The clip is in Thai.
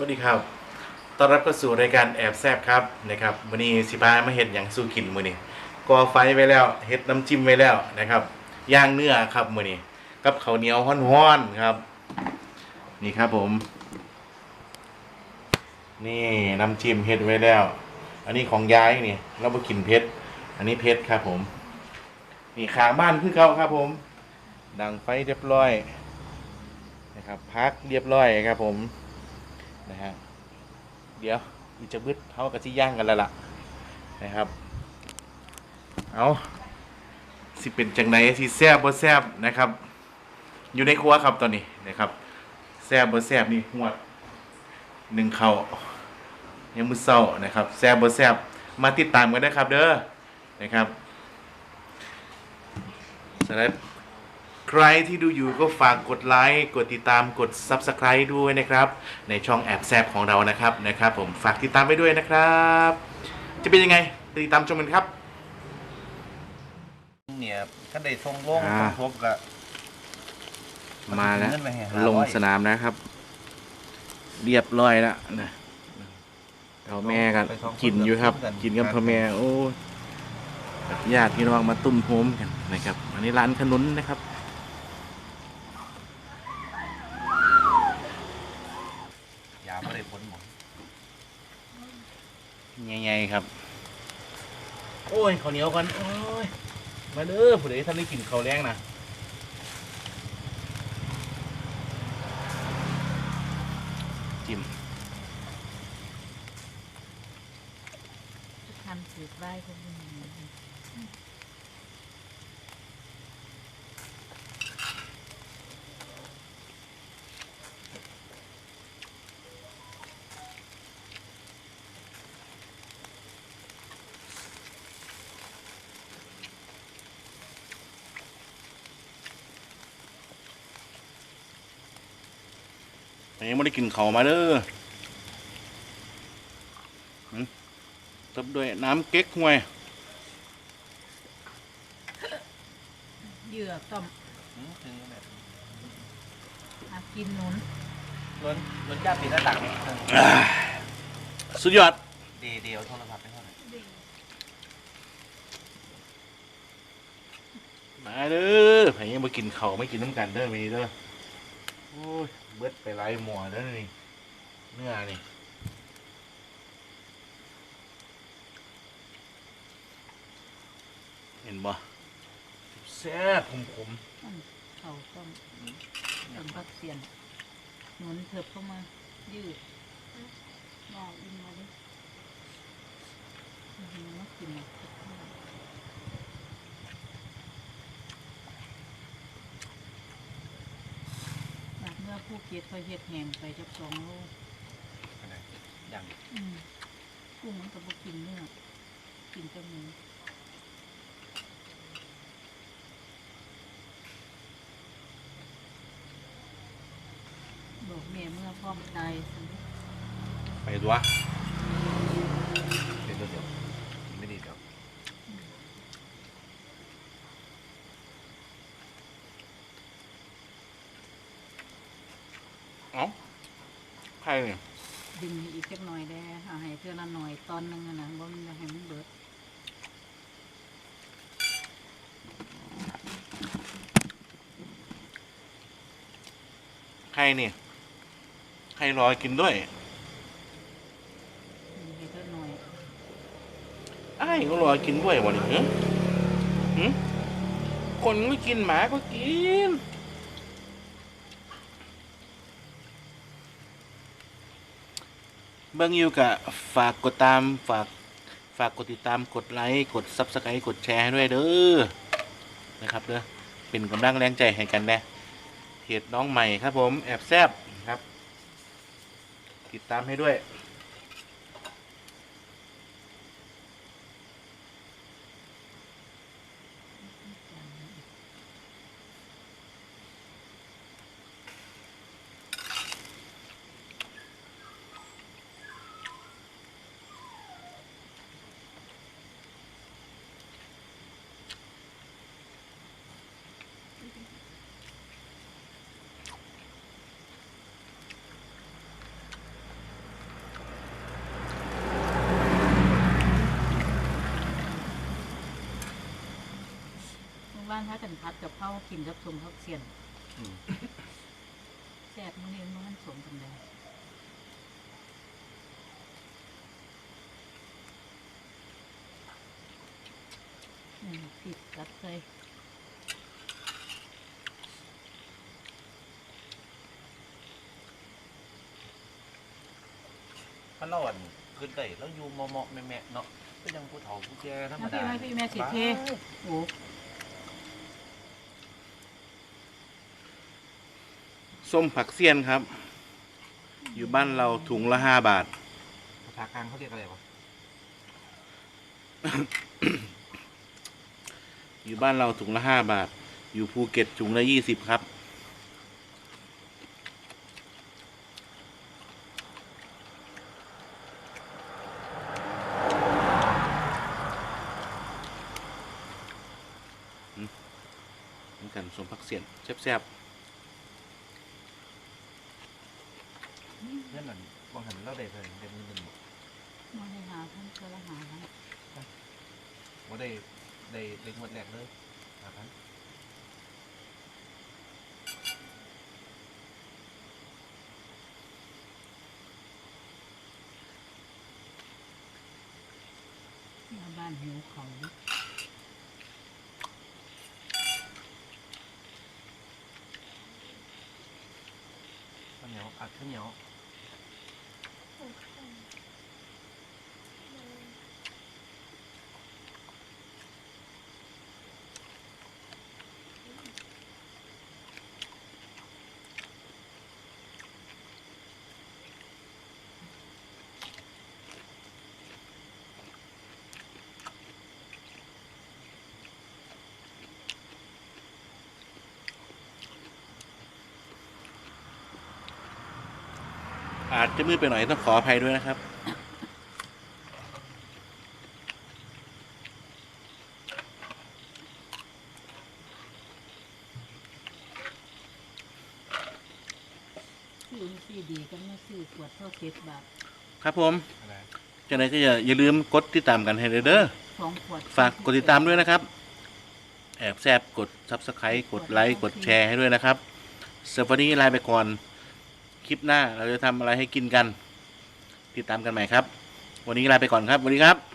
วัสดีครับ ต้อนรับเข้าสู่รายการแอบแซบครับนะครับมื้อนี้สิพามาเฮ็ดหยังสู้กินมือนี้ก่อไฟไว้แล้วเฮ็ดน้ำจิ้มไว้แล้วนะครับ ย่างเนื้อครับมือนี้กับข้าวเหนียวฮ้อนๆครับ นี่ครับผม นี่น้ำจิ้มเฮ็ดไว้แล้ว อันนี้ของย้ายนี่เราบ่กินเผ็ดอันนี้เผ็ดครับผม นี่ขางบ้านคือเก่าครับผม ดังไฟเรียบร้อยนะครับพักเรียบร้อยครับผม นะฮะเดี๋ยวอีจะบึดเขากับที่ย่างกันแล้วล่ะนะครับ เอาสิเป็นจังไหนสิแซบบ่แซบนะครับ อยู่ในครัวครับตอนนี้นะครับแซบบ่แซบนี่หวดหนึ่งเขายังมือเศร้านะครับแซบบ่แซบมาติดตามกันนะครับ เด้อนะครับสำหรับ ใครที่ดูอยู่ก็ฝากกดไลค์กดติดตามกด Subscribe ด้วยนะครับ ในช่องแอบแซบของเรานะครับนะครับ ผมฝากติดตามไปด้วยนะครับ จะเป็นยังไงติดตามชมกันครับ เนี่ยถ้าได้ทรงโล่งอ่า ทรงทบก็มาแล้วเงินไปให้500 ลงสนามนะครับ เรียบร้อยแล้วนะพ่อแม่กันไปสองคนกินอยู่ครับกันกินกับพ่อแม่โอ้ญาติพี่น้องมาตุ้มโฮมกันนะครับ อันนี้ร้านขนุนนะครับ ยาไม่ได้ผลหมอ ใหญ่ๆครับ โอ้ยข้าวเหนียวกันโอ้ยมาเด้อผู้ใดท่านได้กินข้าวแรงนะจิ้มทำสืบไว้พวกนี้ ยังไม่ได้กินข้าวมาเด้อหึตับด้วยน้ำเก๊กห่วยเหยื่อต้มถึงแบบอากินหนุนล้นล้นย่าปีหน้าต่างนี่สุดยอดดีเดียวโทรศัพท์ไม่เท่าไหร่มาเด้อไผยังไม่กินข้าวไม่กินน้ำกันเด้อมีเด้อ โอ้ยเบิดไปไล่หมัวเด้อนี่เนื้อนี่เห็นบ่แซ่บขมขมต้มเขาต้มต้มพักเสียนหนุนเถิบเข้ามา ยืดลอกอินมาดิอื้อหือมากินแบบ มื่อผู้เกียรติเขาเฮ็ดแหงไปจักสองโลอย่างอืมกุ้งมันก็บ่กินเนื้อกินแต่หมูบอกแม่เมื่อพร้อมตายสิๆไปตัว เป็นตัวเดียวไม่ดีเดียว เอ้าใครเนี่ยดึงอีกจักหน่อยได้เอาให้เพื่อนละหน่อยตอนหนึงอะนะบ่มันจะให้มันเบิดใครเนี่ยใครรอกินด้วยดึงให้เพื่อนหน่อยไอ้ายก็รอกินด้วยวะนี่หึหึคนไม่กินหมาก็กิน เบิ่งอยู่กะฝากกดตามฝากฝากกดติดตามกดไลค์กดซับสไครต์กดแชร์ให้ด้วยเด้อนะครับเด้อเป็นกำลังแรงใจให้กันแน่เพจน้องใหม่ครับผมแอบแซบครับ ติดตามให้ด้วยานถ้ากันพัดกับข้าวกินกับสมพักเสียนอืมแซ่บมื้อนี้มันสมกันได้อืมผิดกัดใส่พระนอนขึ้นได้แล้วอยู่เหมาะๆแม่ๆเนาะก็ยังผู้เฒ่าผู้แก่ธรรมน้ำดาพี่ไม่พี่แม่สิเทโอ้ ส้มผักเสี้ยนครับ อยู่บ้านเราถุงละห้าบาท ภาษากลางเขาเรียกอะไรวะอยู่บ้านเราถุงละห้าบาท อยู่ภูเก็ตถุงละยี่สิบครับอืมเหมือนกันสมผักเสียนแซ่บ เพื่อนนั่นบางหันเราได้เพิ่นได้มือหนึ่งบ่มาให้หาท่านเพื่อละหาท่านว่าได้ได้ได้งวดแรกเลยหาพันมาบ้านหิวเขาข้าวเหนียวอัดข้าวเหนียว อาจจะมืดไปหน่อยต้องขออภัยด้วยนะครับซื้อซีดีกันมาซื้อขวดเท่าเจ็ดบาทครับผมอะไรจังไรก็อย่าอย่าลืมกดติดตามกันให้เด้อสองขวดฝากกดติดตามด้วยนะครับ แอบแซบกด subscribe กดไลค์กดแชร์ให้ด้วยนะครับเสำหรับวันนี้ลาไปก่อน คลิปหน้าเราจะทำอะไรให้กินกัน ติดตามกันใหม่ครับ วันนี้ลาไปก่อนครับสวัสดีครับ